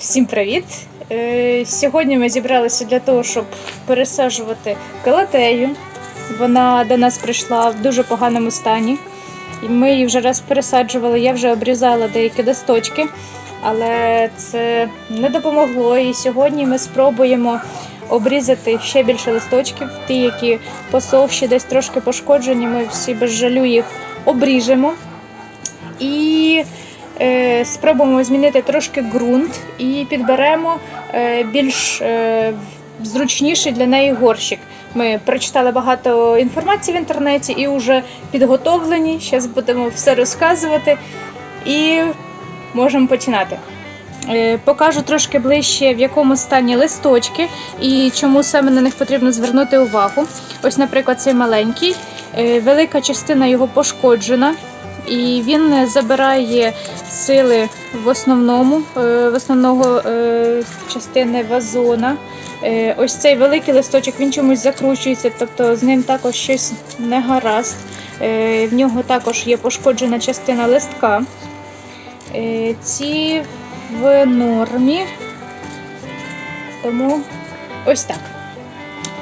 Всім привіт! Е, Сьогодні ми зібралися для того, щоб пересаджувати калатею. Вона до нас прийшла в дуже поганому стані. Ми її вже раз пересаджували, я вже обрізала деякі листочки, але це не допомогло. І сьогодні ми спробуємо обрізати ще більше листочків, ті, які посовші, десь трошки пошкоджені. Ми всі без жалю їх обріжемо. І спробуємо змінити трошки ґрунт і підберемо е, більш е, зручніший для неї горщик. Ми прочитали багато інформації в інтернеті і вже підготовлені. Зараз будемо все розказувати і можемо починати. Е, Покажу трошки ближче, в якому стані листочки і чому саме на них потрібно звернути увагу. Ось, наприклад, цей маленький, е, велика частина його пошкоджена, і він забирає сили в основному, е, в основного е, частини вазона. Е, Ось цей великий листочок він чомусь закручується, тобто з ним також щось не гаразд. Е, В нього також є пошкоджена частина листка. Е, Ці в нормі. Тому ось так.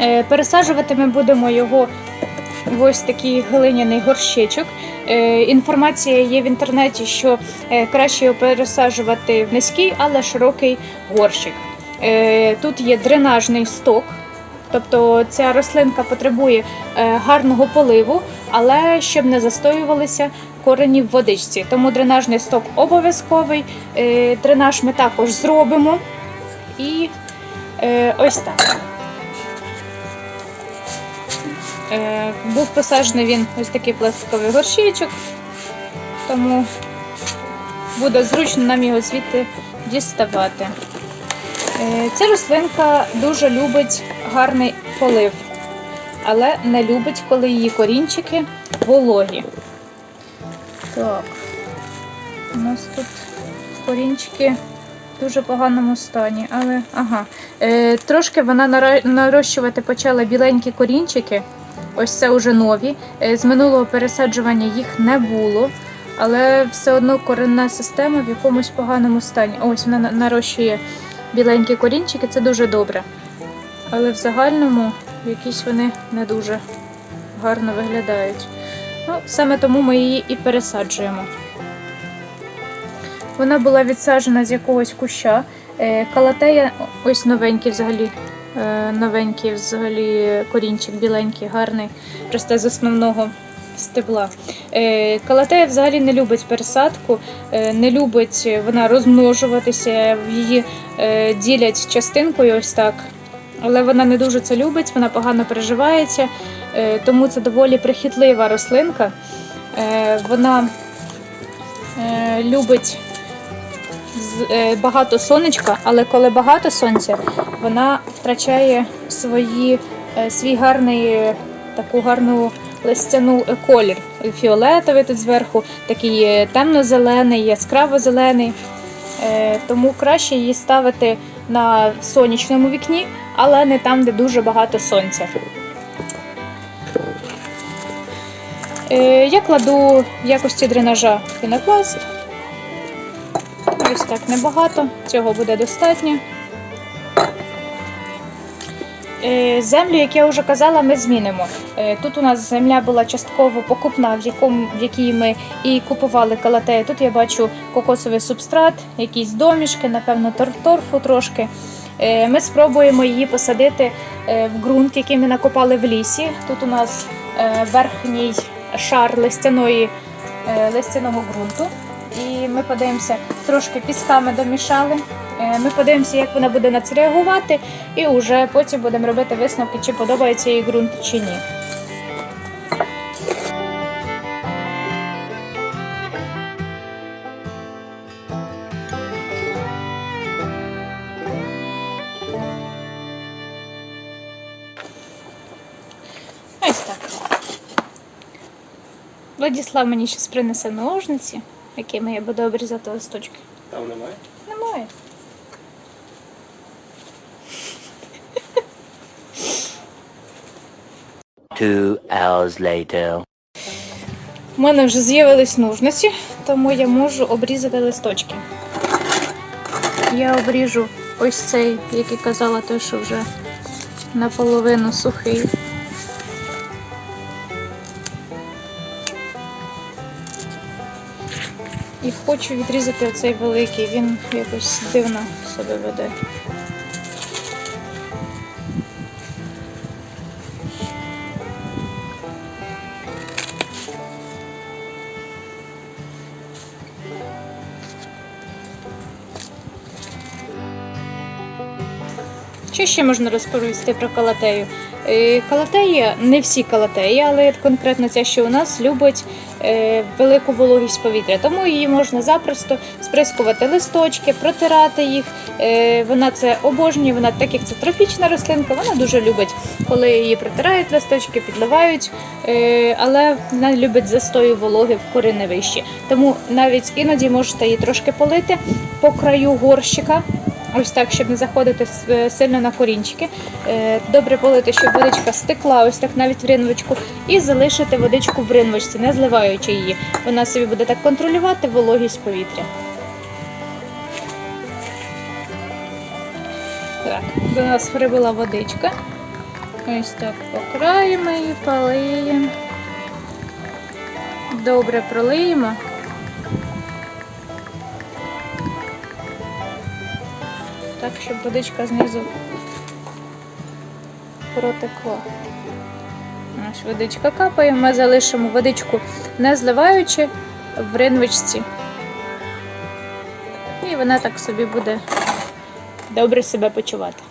Е, Пересаджувати ми будемо його в ось такий глиняний горщичок. Е, Інформація є в інтернеті, що е, краще його пересаджувати в низький, але широкий горщик. Е, Тут є дренажний сток, тобто ця рослинка потребує гарного поливу, але щоб не застоювалися корені в водичці. Тому дренажний сток обов'язковий. Дренаж ми також зробимо. І ось так. Був посаджений він ось такий пластиковий горщичок, тому буде зручно нам його звідти діставати. Е, Ця рослинка дуже любить гарний полив, але не любить, коли її корінчики вологі. Так, у нас тут корінчики в дуже поганому стані, але ага. Е, трошки вона нарощувати почала біленькі корінчики. Ось це вже нові. Е, З минулого пересаджування їх не було, але все одно коренна система в якомусь поганому стані. Ось вона нарощує біленькі корінчики, це дуже добре. Але в загальному якісь вони не дуже гарно виглядають. Ну, саме тому ми її і пересаджуємо. Вона була відсаджена з якогось куща. Е, Калатея, ось новенький взагалі. Е, Новенький взагалі корінчик біленький, гарний, росте з основного стебла. Е, Калатея взагалі не любить пересадку, е, не любить вона розмножуватися, її ділять частинкою ось так. Але вона не дуже це любить, вона погано переживається, тому це доволі прихитлива рослинка. Вона любить багато сонечка, але коли багато сонця, вона втрачає свої, е, свій гарний, таку гарну листяну е, колір. Фіолетовий тут зверху, такий е, темно-зелений, яскраво-зелений. Тому краще її ставити на сонячному вікні, але не там, де дуже багато сонця. Я кладу в якості дренажа пінопласт. Ось так небагато, цього буде достатньо. Е, Землю, як я вже казала, ми змінимо. Е, Тут у нас земля була частково покупна, в, якому, в якій ми і купували калатею. Тут я бачу кокосовий субстрат, якісь домішки, напевно, тор- торфу трошки. Е, Ми спробуємо її посадити в ґрунт, який ми накопали в лісі. Тут у нас верхній шар листяної, листяного ґрунту. І ми подивимося, трошки пісками домішали. Е, Ми подивимося, як вона буде на це реагувати, і вже потім будемо робити висновки, чи подобається їй ґрунт чи ні. Ось так. Владіслав мені зараз принесе ножниці, якими я буду обрізати листочки. Там немає? Немає. Two hours later. У мене вже з'явились ножниці, тому я можу обрізати листочки. Я обріжу ось цей, як і казала, той, що вже наполовину сухий. І хочу відрізати оцей великий, він якось дивно себе веде. Що ще можна розповісти про калатею? Е, Калатея, не всі калатеї, але конкретно ця, що у нас любить велику вологість повітря. Тому її можна запросто сприскувати листочки, протирати їх. Е, Вона це обожнює, вона так як це тропічна рослинка, вона дуже любить, коли її протирають листочки, підливають, Е, але вона любить застою вологи в кореневищі. Тому навіть іноді можете її трошки полити по краю горщика. Ось так, щоб не заходити е, сильно на корінчики. Е, Добре полити, щоб водичка стекла ось так навіть в ринвочку, і залишити водичку в ринвочці, не зливаючи її. Вона собі буде так контролювати вологість повітря. Так, до нас прибула водичка. Ось так по краю ми її полиємо. Добре пролиємо. Так, щоб водичка знизу протекла. Наш водичка капає, ми залишимо водичку не зливаючи в ринвичці. І вона так собі буде добре себе почувати.